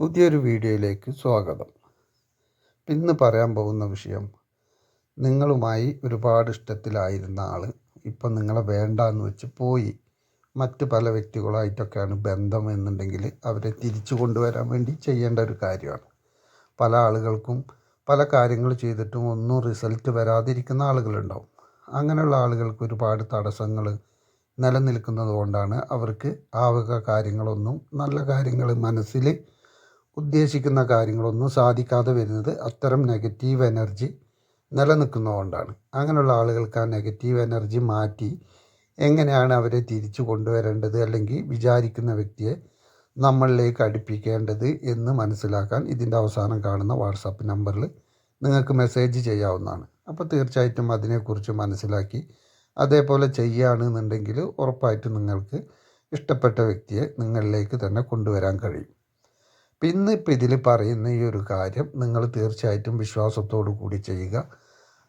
പുതിയൊരു വീഡിയോയിലേക്ക് സ്വാഗതം. ഇന്ന് പറയാൻ പോകുന്ന വിഷയം നിങ്ങളുമായി ഒരുപാട് ഇഷ്ടത്തിലായിരുന്ന ആൾ ഇപ്പം നിങ്ങളെ വേണ്ട എന്ന് വെച്ച് പോയി. മറ്റ് പല വ്യക്തികളായിട്ടൊക്കെയാണ് ബന്ധം എന്നുണ്ടെങ്കിൽ അവരെ തിരിച്ചു കൊണ്ടുവരാൻ വേണ്ടി ചെയ്യേണ്ട ഒരു കാര്യമാണ്. പല ആളുകൾക്കും പല കാര്യങ്ങൾ ചെയ്തിട്ടും ഒന്നും റിസൾട്ട് വരാതിരിക്കുന്ന ആളുകളുണ്ടാവും. അങ്ങനെയുള്ള ആളുകൾക്ക് ഒരുപാട് തടസ്സങ്ങൾ നിലനിൽക്കുന്നത് കൊണ്ടാണ് അവർക്ക് ആവുക വക കാര്യങ്ങളൊന്നും നല്ല കാര്യങ്ങൾ മനസ്സിൽ ഉദ്ദേശിക്കുന്ന കാര്യങ്ങളൊന്നും സാധിക്കാതെ വരുന്നത് അത്തരം നെഗറ്റീവ് എനർജി നിലനിൽക്കുന്നതുകൊണ്ടാണ്. അങ്ങനെയുള്ള ആളുകൾക്ക് ആ നെഗറ്റീവ് എനർജി മാറ്റി എങ്ങനെയാണ് അവരെ തിരിച്ചു കൊണ്ടുവരേണ്ടത് അല്ലെങ്കിൽ വിചാരിക്കുന്ന വ്യക്തിയെ നമ്മളിലേക്ക് അടുപ്പിക്കേണ്ടത് എന്ന് മനസ്സിലാക്കാൻ ഇതിന്റെ അവസാനം കാണുന്ന വാട്സാപ്പ് നമ്പറിൽ നിങ്ങൾക്ക് മെസ്സേജ് ചെയ്യാവുന്നതാണ്. അപ്പോൾ തീർച്ചയായിട്ടും അതിനെക്കുറിച്ച് മനസ്സിലാക്കി അതേപോലെ ചെയ്യുകയാണെന്നുണ്ടെങ്കിൽ ഉറപ്പായിട്ടും നിങ്ങൾക്ക് ഇഷ്ടപ്പെട്ട വ്യക്തിയെ നിങ്ങളിലേക്ക് തന്നെ കൊണ്ടുവരാൻ കഴിയും. പിന്നെ ഇപ്പം ഇതിൽ പറയുന്ന ഈ ഒരു കാര്യം നിങ്ങൾ തീർച്ചയായിട്ടും വിശ്വാസത്തോടു കൂടി ചെയ്യുക.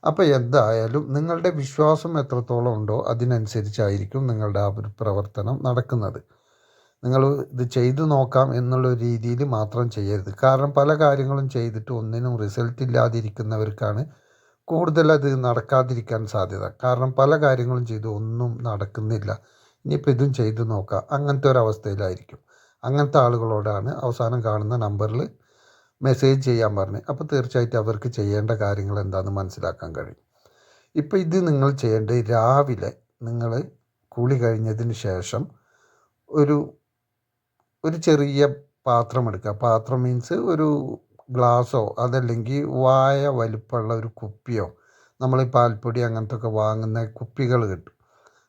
അപ്പോൾ എന്തായാലും നിങ്ങളുടെ വിശ്വാസം എത്രത്തോളം ഉണ്ടോ അതിനനുസരിച്ചായിരിക്കും നിങ്ങളുടെ ആ ഒരു പ്രവർത്തനം നടക്കുന്നത്. നിങ്ങൾ ഇത് ചെയ്തു നോക്കാം എന്നുള്ള രീതിയിൽ മാത്രം ചെയ്യരുത്. കാരണം പല കാര്യങ്ങളും ചെയ്തിട്ട് ഒന്നിനും റിസൾട്ട് ഇല്ലാതിരിക്കുന്നവർക്കാണ് കൂടുതൽ നടക്കാതിരിക്കാൻ സാധ്യത. കാരണം പല കാര്യങ്ങളും ചെയ്ത് ഒന്നും നടക്കുന്നില്ല. ഇനിയിപ്പോൾ ഇതും ചെയ്തു നോക്കാം. അങ്ങനത്തെ ഒരവസ്ഥയിലായിരിക്കും അങ്ങനത്തെ ആളുകളോടാണ് അവസാനം കാണുന്ന നമ്പറിൽ മെസ്സേജ് ചെയ്യാൻ പറഞ്ഞത് അപ്പോൾ തീർച്ചയായിട്ടും അവർക്ക് ചെയ്യേണ്ട കാര്യങ്ങൾ എന്താണെന്ന് മനസ്സിലാക്കാൻ കഴിയും. ഇപ്പോൾ ഇത് നിങ്ങൾ ചെയ്യേണ്ടത് രാവിലെ നിങ്ങൾ കുളി കഴിഞ്ഞതിന് ശേഷം ഒരു ഒരു ചെറിയ പാത്രം എടുക്കുക. പാത്രം മീൻസ് ഒരു ഗ്ലാസ്സോ അതല്ലെങ്കിൽ വായ വലിപ്പമുള്ള ഒരു കുപ്പിയോ നമ്മൾ പാൽപ്പൊടി അങ്ങനത്തെ ഒക്കെ വാങ്ങുന്ന കുപ്പികൾ കിട്ടും.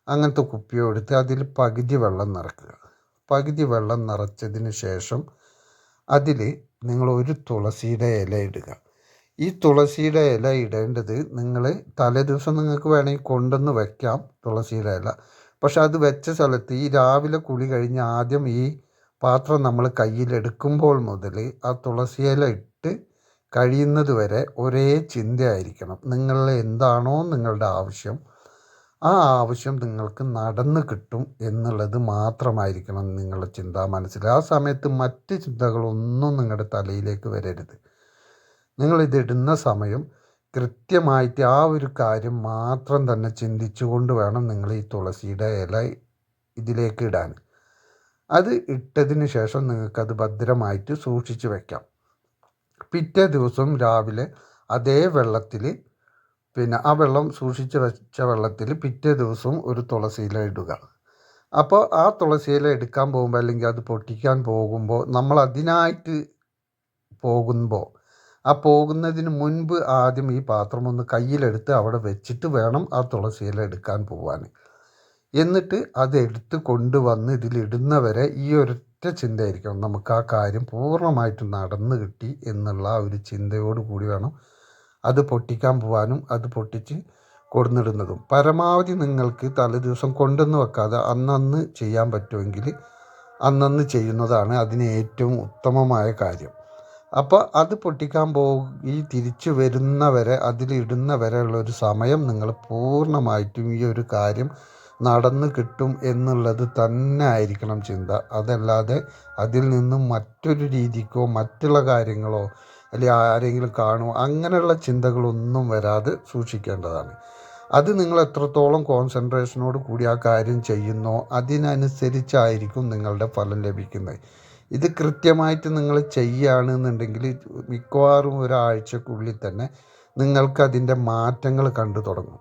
അങ്ങനത്തെ കുപ്പിയോ എടുത്ത് അതിൽ പകുതി വെള്ളം നിറക്കുക. പകുതി വെള്ളം നിറച്ചതിന് ശേഷം അതിൽ നിങ്ങൾ ഒരു തുളസിയുടെ ഇല ഇടുക. ഈ തുളസിയുടെ ഇല ഇടേണ്ടത് നിങ്ങൾ തലേ ദിവസം നിങ്ങൾക്ക് വേണമെങ്കിൽ കൊണ്ടുവന്ന് വെക്കാം തുളസിയുടെ ഇല പക്ഷെ അത് വെച്ച സ്ഥലത്ത് ഈ രാവിലെ കുളി കഴിഞ്ഞ് ആദ്യം ഈ പാത്രം നമ്മൾ കയ്യിലെടുക്കുമ്പോൾ മുതൽ ആ തുളസി ഇല ഇട്ട് കഴിയുന്നത് വരെ ഒരേ ചിന്തയായിരിക്കണം. നിങ്ങളിൽ എന്താണോ നിങ്ങളുടെ ആവശ്യം ആ ആവശ്യം നിങ്ങൾക്ക് നടന്നു കിട്ടും എന്നുള്ളത് മാത്രമായിരിക്കണം നിങ്ങളുടെ ചിന്ത മനസ്സിൽ. ആ സമയത്ത് മറ്റ് ചിന്തകളൊന്നും നിങ്ങളുടെ തലയിലേക്ക് വരരുത്. നിങ്ങളിതിടുന്ന സമയം കൃത്യമായിട്ട് ആ ഒരു കാര്യം മാത്രം തന്നെ ചിന്തിച്ചുകൊണ്ട് വേണം നിങ്ങൾ ഈ തുളസിയുടെ ഇല ഇതിലേക്ക് ഇടാൻ. അത് ഇട്ടതിന് ശേഷം നിങ്ങൾക്കത് ഭദ്രമായിട്ട് സൂക്ഷിച്ച് വെക്കാം. പിറ്റേ ദിവസം രാവിലെ അതേ വെള്ളത്തിൽ പിന്നെ ആ വെള്ളം സൂക്ഷിച്ച് വെച്ച വെള്ളത്തിൽ പിറ്റേ ദിവസവും ഒരു തുളസിയില ഇടുക. അപ്പോൾ ആ തുളസിയില എടുക്കാൻ പോകുമ്പോൾ അല്ലെങ്കിൽ അത് പൊട്ടിക്കാൻ പോകുമ്പോൾ നമ്മൾ അതിനായിട്ട് പോകുമ്പോൾ ആ പോകുന്നതിന് മുൻപ് ആദ്യം ഈ പാത്രം ഒന്ന് കയ്യിലെടുത്ത് അവിടെ വെച്ചിട്ട് വേണം ആ തുളസിയില എടുക്കാൻ പോകാൻ എന്നിട്ട് അത് എടുത്ത് കൊണ്ടുവന്ന് ഇതിലിടുന്നവരെ ഈ ഒരൊറ്റ ചിന്തയായിരിക്കണം. നമുക്ക് ആ കാര്യം പൂർണമായിട്ട് നടന്നു കിട്ടി എന്നുള്ള ഒരു ചിന്തയോട് കൂടി വേണം അത് പൊട്ടിക്കാൻ പോകാനും അത് പൊട്ടിച്ച് കൊടുന്നിടുന്നതും. പരമാവധി നിങ്ങൾക്ക് തലേ ദിവസം കൊണ്ടുവന്ന് വെക്കാതെ അന്നന്ന് ചെയ്യാൻ പറ്റുമെങ്കിൽ അന്നന്ന് ചെയ്യുന്നതാണ് അതിന് ഏറ്റവും ഉത്തമമായ കാര്യം. അപ്പോൾ അത് പൊട്ടിക്കാൻ പോയി തിരിച്ചു വരുന്നവരെ അതിലിടുന്ന വരെയുള്ള ഒരു സമയം നിങ്ങൾ പൂർണമായിട്ടും ഈ ഒരു കാര്യം നടന്നു കിട്ടും എന്നുള്ളത് തന്നെ ആയിരിക്കണം ചിന്ത. അതല്ലാതെ അതിൽ നിന്നും മറ്റൊരു രീതിക്കോ മറ്റുള്ള കാര്യങ്ങളോ അല്ലെങ്കിൽ ആരെങ്കിലും കാണുമോ അങ്ങനെയുള്ള ചിന്തകളൊന്നും വരാതെ സൂക്ഷിക്കേണ്ടതാണ്. അത് നിങ്ങൾ എത്രത്തോളം കോൺസെൻട്രേഷനോട് കൂടി ആ കാര്യം ചെയ്യുന്നോ അതിനനുസരിച്ചായിരിക്കും നിങ്ങളുടെ ഫലം ലഭിക്കുന്നത്. ഇത് കൃത്യമായിട്ട് നിങ്ങൾ ചെയ്യുകയാണെന്നുണ്ടെങ്കിൽ മിക്കവാറും ഒരാഴ്ചക്കുള്ളിൽ തന്നെ നിങ്ങൾക്ക് അതിന്റെ മാറ്റങ്ങൾ കണ്ടു തുടങ്ങും.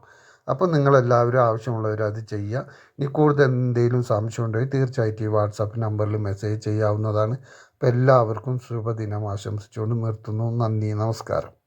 അപ്പോൾ നിങ്ങളെല്ലാവരും ആവശ്യമുള്ളവർ അത് ചെയ്യുക. ഇനി കൂടുതൽ എന്തെങ്കിലും സംശയം ഉണ്ടെങ്കിൽ തീർച്ചയായിട്ടും ഈ വാട്സാപ്പ് നമ്പറിൽ മെസ്സേജ് ചെയ്യാവുന്നതാണ്. എല്ലാവർക്കും ശുഭദിനം ആശംസിച്ചുകൊണ്ട് നിർത്തുന്നു. നന്ദി നമസ്കാരം.